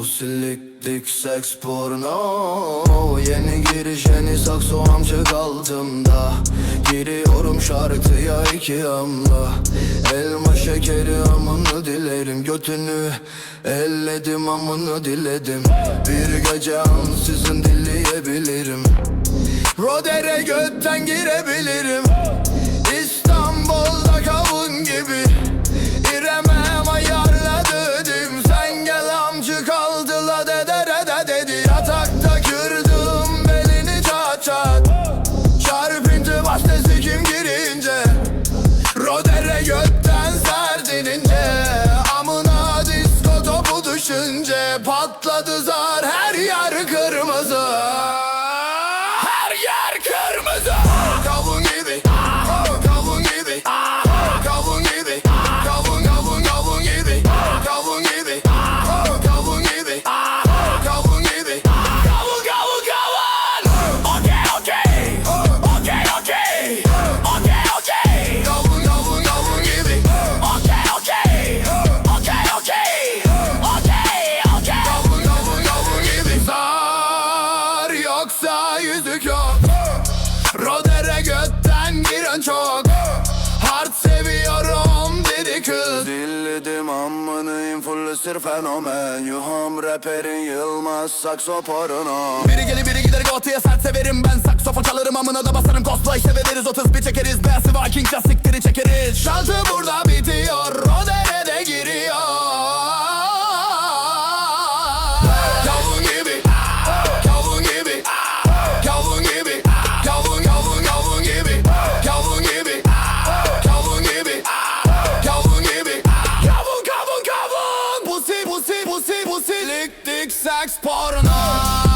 Pusiliklik seks porno. Yeni giriş yeni sakso amcık altımda Giriyorum şarkıya iki amla Elma şekeri amını dilerim. Götünü elledim amını diledim. Bir gece ansızın dileyebilirim. Rodere götten girebilirim Rodere götten giren çok. Hard seviyorum dedi kız. Dilledim amını influencer fenomen. Yuham raperin Yılmaz sakso porno Biri gelir biri gider gotiye sert severim ben. Saksofon çalarım amına da basarım. Cosplay severiz 30 bir çekeriz. Ben Viking siktiri çekeriz. Şaltı Elektrik, seks, porno.